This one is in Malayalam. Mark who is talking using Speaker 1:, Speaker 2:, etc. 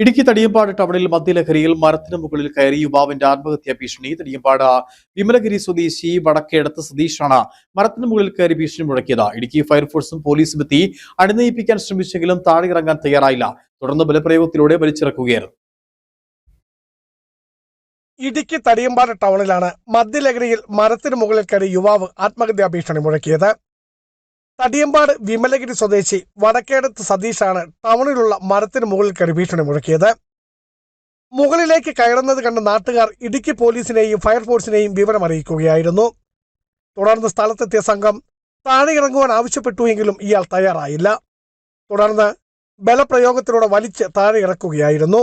Speaker 1: ഇടുക്കി തടിയമ്പാട് ടൗണിൽ മദ്യലഹരിയിൽ മരത്തിന് മുകളിൽ കയറി യുവാവിന്റെ ആത്മഹത്യാ ഭീഷണി. തടിയമ്പാട് വിമലഗിരി സ്വദേശി വടക്കേടത്ത് സതീഷാണ് മരത്തിന് മുകളിൽ കയറി ഭീഷണി മുഴക്കിയത്. ഇടുക്കി ഫയർഫോഴ്സും പോലീസും എത്തി അണിനയിപ്പിക്കാൻ ശ്രമിച്ചെങ്കിലും താഴെ ഇറങ്ങാൻ തയ്യാറായില്ല. തുടർന്ന് ബലപ്രയോഗത്തിലൂടെ വലിച്ചിറക്കുകയായിരുന്നു.
Speaker 2: ഇടുക്കി തടിയമ്പാട് ടൗണിലാണ് മദ്യലഹരിയിൽ മരത്തിന് മുകളിൽ കയറി യുവാവ് ആത്മഹത്യാ ഭീഷണി മുഴക്കിയത്. തടിയമ്പാട് വിമലഗിരി സ്വദേശി വടക്കേടത്ത് സതീഷാണ് ടൗണിലുള്ള മരത്തിന് മുകളിൽ കയറി ഭീഷണി മുഴക്കിയത്. മുകളിലേക്ക് കയറുന്നത് കണ്ട നാട്ടുകാർ ഇടുക്കി പോലീസിനെയും ഫയർഫോഴ്സിനെയും വിവരം അറിയിക്കുകയായിരുന്നു. തുടർന്ന് സ്ഥലത്തെത്തിയ സംഘം താഴെ ഇറങ്ങുവാൻ ആവശ്യപ്പെട്ടുവെങ്കിലും ഇയാൾ തയ്യാറായില്ല. തുടർന്ന് ബലപ്രയോഗത്തിലൂടെ വലിച്ച് താഴെ ഇറക്കുകയായിരുന്നു